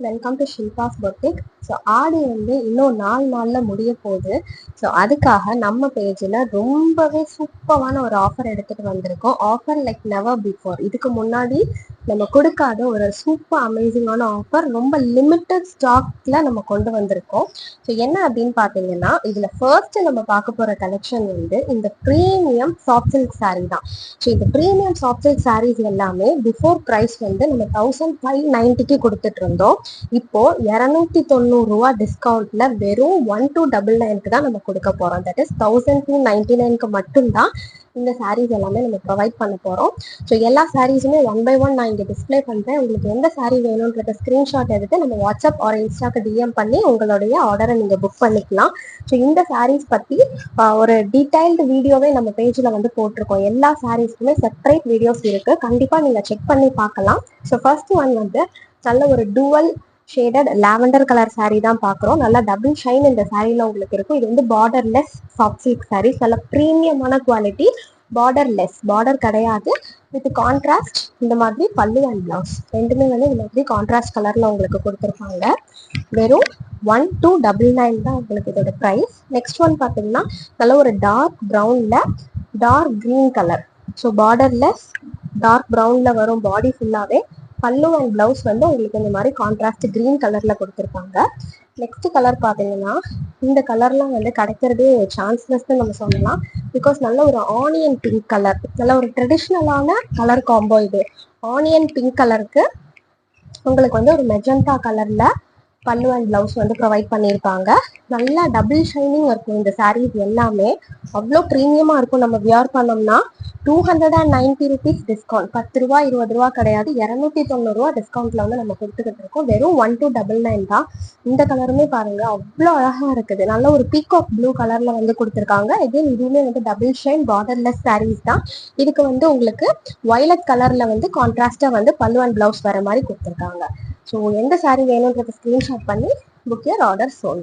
Welcome to Shilpa's boutique so Aadi வந்து இன்னும் நாலு நாளில் முடிய போகுது. ஸோ அதுக்காக நம்ம பேஜில் ரொம்பவே சூப்பரான ஒரு ஆஃபர் எடுத்துகிட்டு வந்திருக்கோம். ஆஃபர் லைக் நெவர் பிஃபோர் இதுக்கு முன்னாடி நம்ம கொடுக்காத ஒரு சூப்பர் அமேசிங்கான ஆஃபர் ரொம்ப லிமிட்டட் ஸ்டாக்ல நம்ம கொண்டு வந்திருக்கோம். ஸோ என்ன அப்படின்னு பார்த்தீங்கன்னா இதில் ஃபர்ஸ்ட் நம்ம பார்க்க போகிற கலெக்ஷன் வந்து இந்த ப்ரீமியம் சாஃப்ட் சில்க் saree தான். ஸோ இந்த ப்ரீமியம் சாஃப்ட் சில்க் சாரீஸ் எல்லாமே பிஃபோர் ப்ரைஸ் வந்து நம்ம தௌசண்ட் ஃபைவ் நைன்ட்டிக்கு கொடுத்துட்டு இருந்தோம். இப்போ இரநூத்தி தொண்ணூறு ரூபா டிஸ்கவுண்ட்ல வெறும் ஒன் டூ டபுள் நைனுக்கு தான் நம்ம கொடுக்க போறோம். That is thousand two ninety நைனுக்கு மட்டும்தான் இந்த சாரீஸ் எல்லாமே நம்ம ப்ரொவைட் பண்ண போறோம். ஸோ எல்லா சாரீஸுமே ஒன் பை ஒன் நான் இங்கே டிஸ்ப்ளே பண்ணுறேன் உங்களுக்கு எந்த சாரீ வேணுன்றத ஸ்க்ரீன்ஷாட் எடுத்து நம்ம வாட்ஸ்அப் ஆர் இன்ஸ்டாக்கு டிஎம் பண்ணி உங்களுடைய ஆர்டரை நீங்கள் புக் பண்ணிக்கலாம். ஸோ இந்த சாரீஸ் பற்றி ஒரு டீட்டெயில்டு வீடியோவே நம்ம பேஜில் வந்து போட்டிருக்கோம். எல்லா சாரீஸ்க்குமே செப்பரேட் வீடியோஸ் இருக்குது கண்டிப்பாக நீங்கள் செக் பண்ணி பார்க்கலாம். ஸோ ஃபர்ஸ்ட் ஒன் வந்து நல்ல ஒரு dual shaded lavender colour saree தான் பார்க்குறோம். நல்லா டபுள் ஷைன் இந்த சாரியில் உங்களுக்கு இருக்கும். இது வந்து பார்டர்லெஸ் சாஃப்ட் சில்க் சாரீஸ் நல்ல ப்ரீமியமான குவாலிட்டி பார்டர்லெஸ் பார்டர் கிடையாது. வித் கான்ட்ராஸ்ட் இந்த மாதிரி பல்லு அண்ட் பிளவுஸ் ரெண்டுமே வந்து இந்த மாதிரி கான்ட்ராஸ்ட் கலரில் உங்களுக்கு கொடுத்துருப்பாங்க வெறும் ஒன் டூ டபுள் நைன் தான் உங்களுக்கு இதோட ப்ரைஸ் நெக்ஸ்ட் ஒன் பார்த்தீங்கன்னா நல்ல ஒரு dark ப்ரௌனில் dark green colour so borderless dark ப்ரௌனில் வரும் பாடி ஃபுல்லாகவே பல்லு அண்ட் பிளவுஸ் வந்து உங்களுக்கு இந்த மாதிரி கான்ட்ராஸ்ட் க்ரீன் கலரில் கொடுத்துருப்பாங்க நெக்ஸ்ட் கலர் பார்த்தீங்கன்னா இந்த கலர்லாம் வந்து கிடைக்கிறதே சான்ஸ்லெஸ்ன்னு நம்ம சொல்லலாம். பிகாஸ் நல்ல ஒரு ஆனியன் பிங்க் கலர் நல்ல ஒரு ட்ரெடிஷ்னலான கலர் காம்போ இது. ஆனியன் பிங்க் கலருக்கு உங்களுக்கு வந்து ஒரு மெஜந்தா கலரில் பல்லு அண்ட் பிளவுஸ் வந்து ப்ரொவைட் பண்ணியிருப்பாங்க நல்லா டபுள் ஷைனிங் இருக்கும் இந்த சாரீஸ் எல்லாமே. அவ்வளோ ப்ரீமியமாக இருக்கும். நம்ம வியர் பண்ணோம்னா two hundred and ninety rupees discount பத்து ரூபா இருபது ரூபா கிடையாது. இரநூத்தி தொண்ணூறுரூவா டிஸ்கவுண்ட்ல வந்து நம்ம கொடுத்துக்கிட்டு இருக்கோம். வெறும் ஒன் டூ டபுள் நைன் தான். இந்த கலருமே பாருங்க அவ்வளோ அழகா இருக்குது. நல்ல ஒரு பீகாக் ப்ளூ கலர்ல வந்து கொடுத்துருக்காங்க. இதே இதுவுமே வந்து டபுள் ஷைன் பார்டர்லெஸ் சாரீஸ் தான். இதுக்கு வந்து உங்களுக்கு வயலட் கலர்ல வந்து கான்ட்ராஸ்டா வந்து பல்லு அண்ட் பிளவுஸ் வர மாதிரி கொடுத்துருக்காங்க. ஸோ எந்த சாரீ வேணுன்றத ஸ்க்ரீன்ஷாட் பண்ணி புக் யர் ஆர்டர் சோல்